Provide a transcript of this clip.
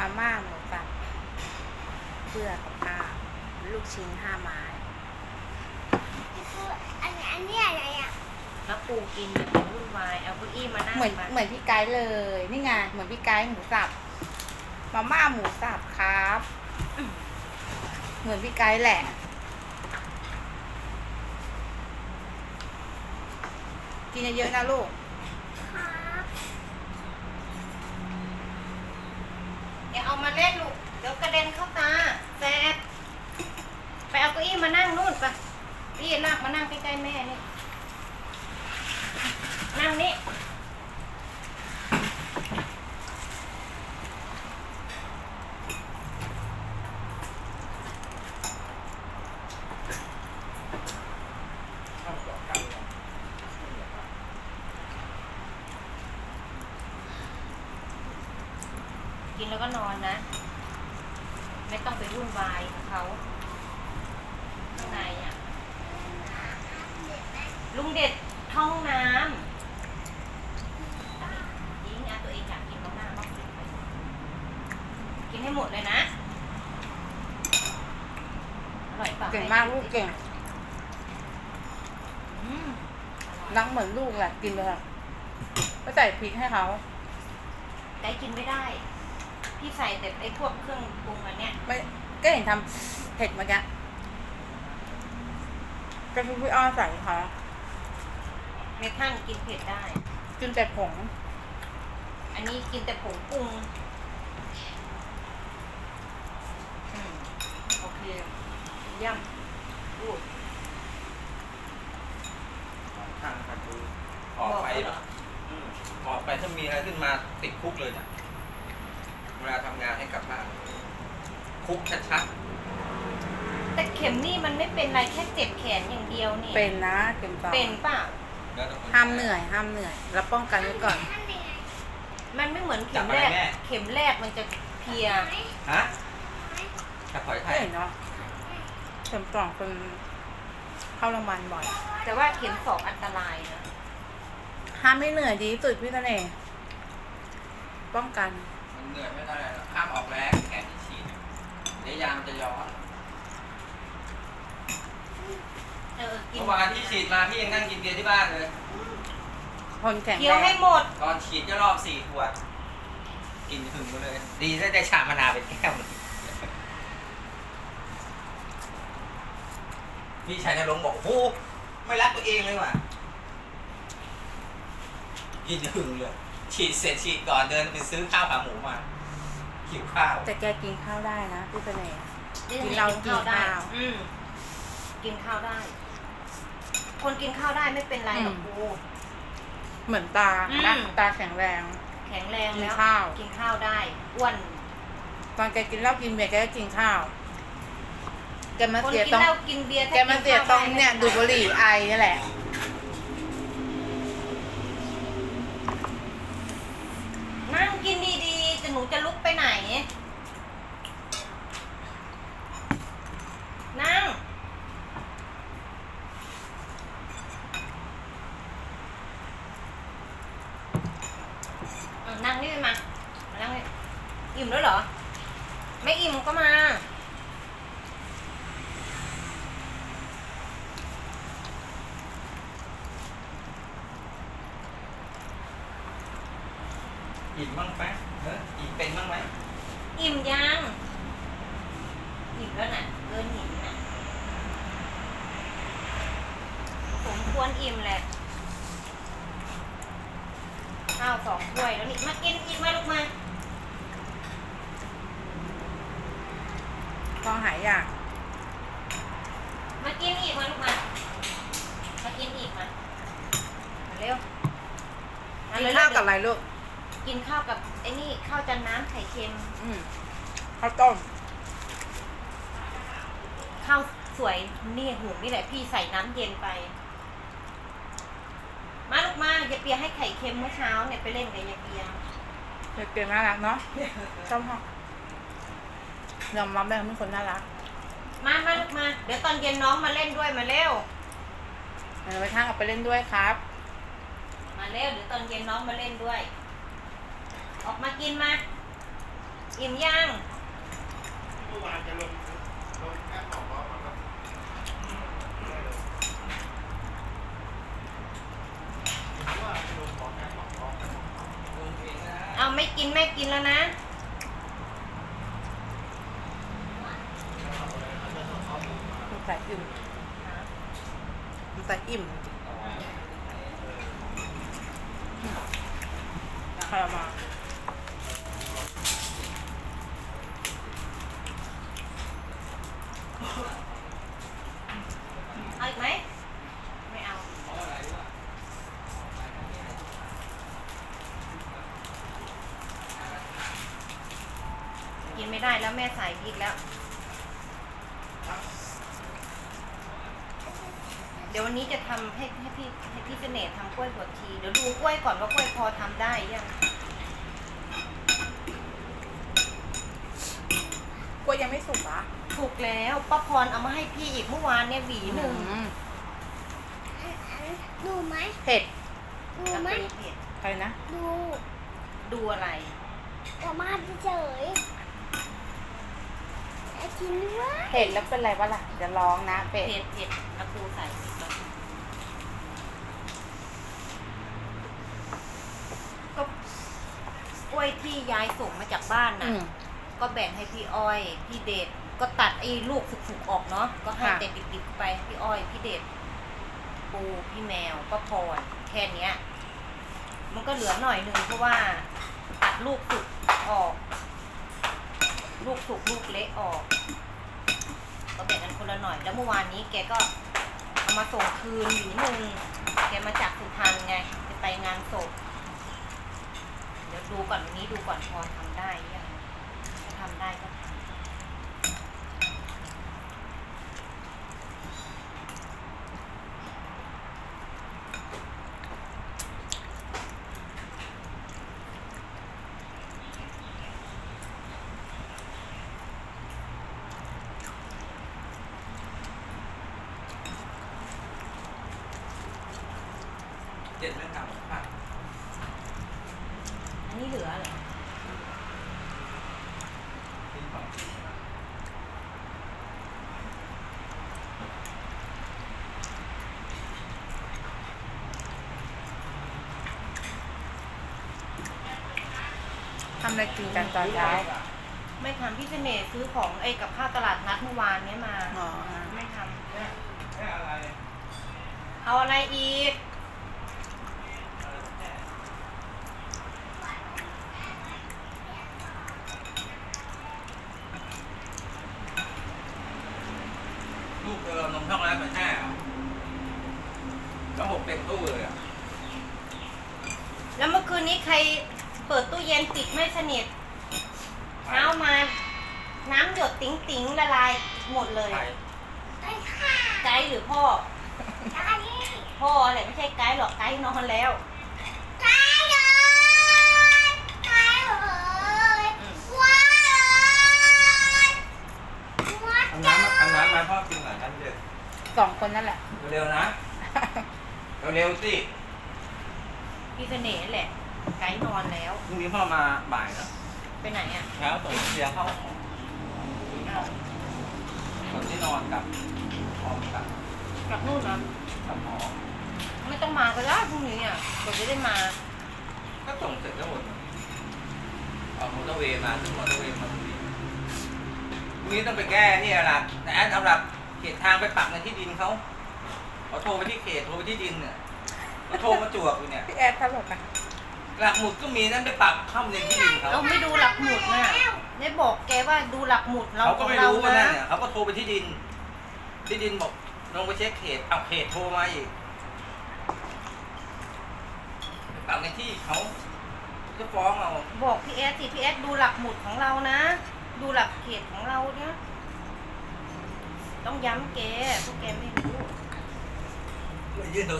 มาม่าหมูสับเพื่อกับข้าวลูกชิ้นห้าไม้อันนี้อันนี้อะไรอะแล้วปูกินอย่าไปวุ่นวายเอาเก้าอี้มานั่งเหมือนมาเหมือนพี่ไกด์เลย นี่ไงเหมือนพี่ไกด์หมูสับมาม่าหมูสับครับ เหมือนพี่ไกด์แหละกินเยอะๆนะลูก ครับ อย่าเอามาเล่นลูก เดี๋ยวกระเด็นเข้าตาแซดไปเอาเก้าอี้มานั่งนู่นไปพี่ลากมานั่งใกล้ๆแม่นี่ นั่งนี่ กิ นแล้วก็นอนนะ ไม่ต้องไปวุ่นวายกับเขาข้างในอะลุงเด็ดท้องน้ำยิงนะตัวเองอยากกินมากๆมากกินไปกินให้หมดเลยนะ อร่อยเปล่าเก่งมากลูกเก่งอืมอร่อยรักเหมือนลูกแหละกินไปเถอะก็ใส่พริกให้เขา ได้กินไม่ได้ พี่ใส่แต่ไอ้พวกเครื่องปรุงอันเนี้ยไม่ก็เห็นทำเผ็ดเมื่อกี้ก็คือพี่อ้อใส่เขาเมท่านกินเผ็ดได้ กินแต่ผงอันนี้กินแต่ผงปรุงอืมโอเคเย่ำพูดข้างกันดูออกไปบอกเขาเหรออืมออกไปถ้ามีอะไรขึ้นมาติดคุกเลยนะเวลาทำงานให้กับบ้าน คุกชัดแต่เข็มนี่มันไม่เป็นไรแค่เจ็บแขนอย่างเดียวนี่เป็นนะเข็มสองเป็นเปล่าๆแล้วแต่คห้ามเหนื่อย ห้ามเหนื่อยแล้วป้องกันไว้ก่อนทำยังไงมันไม่เหมือนจัเข็บมอะไรแรกแม่เข็มแรกมันจะเพลียไหมฮะไหมจับหอยไข่ไม่เห็นเนาะเข็มสองคนเข้าโรงพยาบาลบ่อย แต่ว่าเข็มสองอันตรายนะห้ามไม่เหนื่อยดีที่สุดพี่เสน่ห์ป้องกันมันเหนื่อยไม่ได้หรอกห้ามออกแรงแขนที่ฉีดเดี๋ยวยามนจะย้อนเออกินเมื่อวานที่ฉีดมาพี่ยังนั่งกินเบียร์ที่บ้านเลย คนแข็งเคี้ยแรวให้งหมด ตอนฉีดก็รอบสี่ขวด กินหึงไปเลย ดีได้ได้ชามะนาวเป็นแก้วเลยพี่ชายนรงค์บอกโอ้โหไม่รักตัวเองเลยว่ะกินหึงเลย ฉีดเสร็จฉีดก่อนเดินไปซื้อข้าวขาหมูมา หิวข้าวแต่แกกินข้าวได้นะพี่เสน่ห์ กิกินเรากินได้ข้าวอืมกินข้าวได้ คนกินข้าวได้ไม่เป็นไรหรอกอืม กู เหมือนตาอืม นะตาแข็งแรง แข็งแรงกินแล้วข้าว กินข้าวได้ อ้วน ตอนแกกินเหล้ากินเบียร์แกก็กินข้าว แกมาคนเสียกินตรงเหล้ากินเบียร์ถ้แกมาเสียตรงเนี่ย ดูดบุหรี่ไอนี่แหละ นั่งกินดีๆ จะลุกไปไหน นั่ง นั่งนี่มามา นั่งนี่อิ่มแล้วเหรอ ไม่อิ่มก็มาอิ่มบ้างไหม เอออิ่มเป็นบ้างไหมอิ่มยังอิ่มแล้วน่ะเกินอิ่มน่ะผมควรอิ่มแหละข้าวสองถ้วยแล้วนี่มากินอีกไหมลูกมาพอหายอยากมากินอีกมาลูกมามากินอีกมามาเร็วมกินเร็ข้าวๆกับอะไรลูกกินข้าวกับ ไอ้นี่ข้าวจันน้ำไข่เค็ม อืมข้าวต้มข้าวสวยนี่หูนี่แหละพี่ใส่น้ำเย็นไป มาลูกมาอย่าเปียให้ไข่เค็มเมื่อเช้าเนี่ยไปเล่นกับยายเปียเก่งน่ารักเนาะชอบพ่อยอมรับเลยเป็นคนน่ารักมามาลูกมา เดี๋ยวตอนเย็นน้องมาเล่นด้วยมาเร็ว เดี๋ยวไปทางออกไปเล่นด้วยครับ มาเร็วเดี๋ยวตอนเย็นน้องมาเล่นด้วย ออกมากินมา อิ่มย่างเมื่อวานจะลงลงแอปของเรามาแล้วว่าจะลงของแอปของเราลงเองนะเอาไม่กินแม่กินแล้วนะ สงสัยอิ่มสงสัยอิ่มใครเอามาเอาอีกไหม ไม่เอา กินไม่ได้แล้วแม่ใส่พริกแล้ว เดี๋ยววันนี้จะทำให้ให้พี่ให้พี่เสน่ห์ทำกล้วยบวชชีเดี๋ยวดูกล้วยก่อนว่ากล้วยพอทำได้ยังกล้วยยังไม่สุกอะถูกแล้วป้าพรเอามาให้พี่อีกเมื่อวานเนี่ยหวีหนึ่งอืมอันอันดูไหมเผ็ดดูแล้วไหมก็ดูเผ็ดใครนะ ดู ดูอะไรแต่มาเฉยไอ้ กินด้วยเผ็ดแล้วเป็นไรวะล่ะจะร้องนะเผ็ดเผ็ดเผ็ดเอาครูใส่พริกแล้วก็กล้วยที่ยายส่งมาจากบ้านอืน่ะมก็แบ่งให้พี่อ้อย พี่เดชก็ตัดไอ้ลูกสุกๆออกเนาะก็ให้ค่ะแต่ดิบๆไปพี่อ้อย พี่เดชปูพี่แมวป้าพรแค่เนี้ย มันก็เหลือหน่อยหนึ่งเพราะว่าตัดลูกสุกออก ลูกสุกลูกเละออกก็แบ่งกันคนละหน่อย แล้วเมื่อวานนี้แกก็เอามาส่งคืนหวีหนึ่งแกมาจากสุพรรณไงจะไปงานศพเดี๋ยวดูก่อนวันนี้ดูก่อนพอทำได้ยังถ้าทำได้ก็ทำ เด็ดเรื่องทำผัก อันนี้เหลือเหรอ กินของ ทำอะไรกินกันตอนเช้าไม่ทำพี่เสน่ห์ซื้อของไอ้กับข้าวตลาดนัดเมื่อวานเนี้ยมา อ๋อไม่ทแค่อะไรำเอาอะไรอีก ลูกเธอเอานมช็อกโกแลตมาแช่เหรอก็หกเต็มตู้เลยอะแล้วเมื่อคืนนี้ใคร เปิดตู้เย็นปิดไม่สนิทเช้ามา น้ำหยดติ๋งติ๋งๆละลายหมดเลยไข่ไอ้ข้าไกด์หรือพ่อไก่พ่ออะไรไม่ใช่ไกด์หรอกไกด์นอนแล้วไก่เลยไก่เลยว้ายว้ายเอาน้ำมาเอาน้ำมาพ่อกินหน่อยนะเด็กสองคนนั่นแหละ เร็วๆนะ เร็วๆสิ พี่เสน่ห์แหละ ไกด์นอนแล้ว พรุ่งนี้พ่อมาบ่ายนะไปไหนอะเช้าส่งเสียเข้าของส่วนที่นอนกับพร้อมกับกลับนู่นเหรอกับหมอไม่ต้องมาก็ได้พรุ่งนี้อะกว่าจะได้มาก็ส่งเสร็จแล้วหมดเอามอเตอร์เวย์มาซึ่งมอเตอร์เวย์มาพอดีพรุ่งนี้ต้องไปแก้นี่หลักแต่แอดเอาหลักเขตทางไปปักในที่ดินเขาเขาโทรไปที่เขตโทรไปที่ดินเนี่ยเขาโทรมาจวกอยู่เนี่ยพี่แอดตลกนะ หลักหมุดก็มีนั่นไปปักเข้าในที่ดินเขาเราไม่ดูหลักหมุดน่ะได้บอกแกว่าดูหลักหมุดเราเขาขก็องไม่เรารู้ว่านั่นะนเนี่ยเขาก็โทรไปที่ดิน ที่ดินบอกลงไปเช็คเขตเอาเขตโทรมาอีกไปปักในที่เขาจะฟ้องเอาบอกพี่เอสสิพี่เอสดูหลักหมุดของเรานะ ดูหลักเขตของเราเนี่ยต้องย้ำแกพวกแกไม่รู้ยื่นโทร